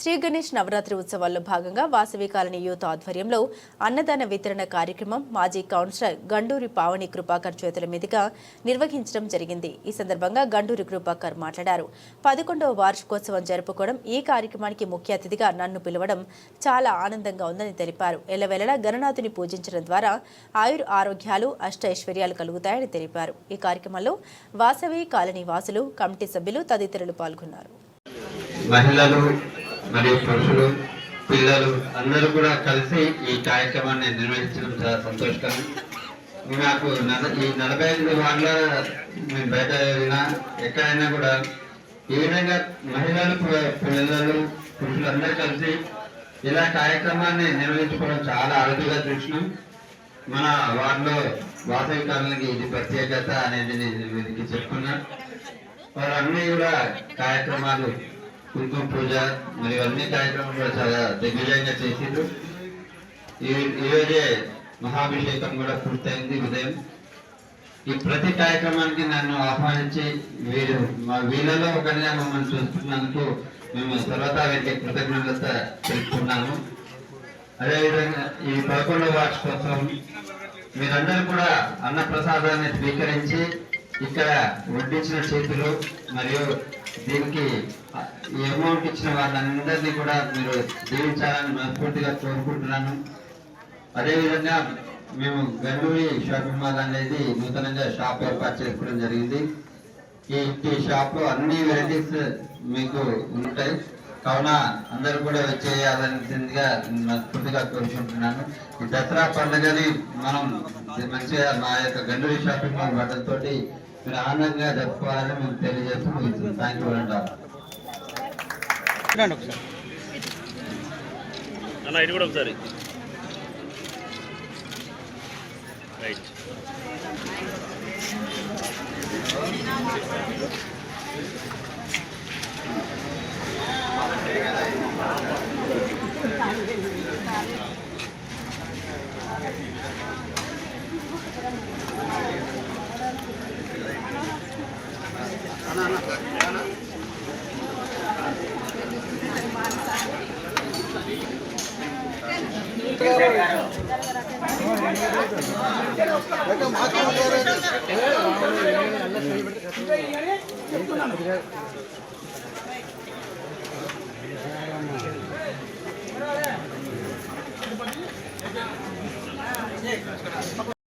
శ్రీ గణేష్ నవరాత్రి ఉత్సవాల్లో భాగంగా Vasavi colony youth ఆధ్వర్యంలో అన్నదాన వితరణ కార్యక్రమం మాజీ కౌన్సిలర్ గండూరి పావని కృపాకర్ చేతుల మీదుగా నిర్వహించడం జరిగింది. ఈ సందర్భంగా గండూరి కృపాకర్ మాట్లాడారు. పదకొండవ వార్షికోత్సవం జరుపుకోవడం ఈ కార్యక్రమానికి ముఖ్య అతిథిగా నన్ను పిలవడం చాలా ఆనందంగా ఉందని తెలిపారు. ఎల్లవేళలా గణనాథుని పూజించడం ద్వారా ఆయుర్ ఆరోగ్యాలు అష్ట ఐశ్వర్యాలు కలుగుతాయని తెలిపారు. ఈ కార్యక్రమంలో వాసవి కాలనీ వాసులు కమిటీ సభ్యులు తదితరులు పాల్గొన్నారు. మహిళలు మరియు పురుషులు పిల్లలు అందరూ కూడా కలిసి ఈ కార్యక్రమాన్ని నిర్వహించడం చాలా సంతోషకరం. నాకు ఈ నలభై ఐదు వాళ్ళ మేము బయట వెళ్ళినా ఎక్కడైనా కూడా ఈ విధంగా మహిళలు పిల్లలు పురుషులు అందరూ కలిసి ఇలా కార్యక్రమాన్ని నిర్వహించుకోవడం చాలా అరుదుగా చూసినాం. మన వారిలో వాసవి కాలనీకి ఇది ప్రత్యేకత అనేది నేను వీరికి చెప్పుకున్నా. కూడా కార్యక్రమాలు కుంకుమ పూజ మరియు అన్ని కార్యక్రమాలు కూడా చాలా దిగ్విజయంగా చేసిండ్రు. ఈ ఈ రోజే మహాభిషేకం కూడా పూర్తయింది ఉదయం. ఈ ప్రతి కార్యక్రమానికి నన్ను ఆహ్వానించి వీరు మా వీళ్ళలో ఒకరిగా మమ్మల్ని చూస్తున్నందుకు మేము సర్వతా వీరికి కృతజ్ఞత తెలుపుకున్నాము అదేవిధంగా ఈ పదకొండవ వార్షికోత్సవం మీరందరూ కూడా అన్న ప్రసాదాన్ని స్వీకరించి ఇక్కడ వడ్డించిన చేతులు మరియు దీనికి అమౌంట్ ఇచ్చిన వాళ్ళందరినీ కూడా మీరు దీవించాలని మనస్ఫూర్తిగా కోరుకుంటున్నాను. అదేవిధంగా మేము గండూరి షాపింగ్ మాల్ అనేది నూతనంగా షాప్ ఏర్పాటు చేసుకోవడం జరిగింది. ఈ షాప్లో అన్ని వెరైటీస్ మీకు ఉంటాయి. కావున అందరూ కూడా వచ్చేయాలనిసిందిగా మనస్ఫూర్తిగా కోరుకుంటున్నాను. ఈ దసరా పండుగని మనం మంచిగా మా యొక్క గండూరి షాపింగ్ మాల్ బట్టలతో మీరు ఆనందంగా జరుపుకోవాలని మేము తెలియజేస్తూ థ్యాంక్ యూ అండి Thank you. చెప్తున్నాను.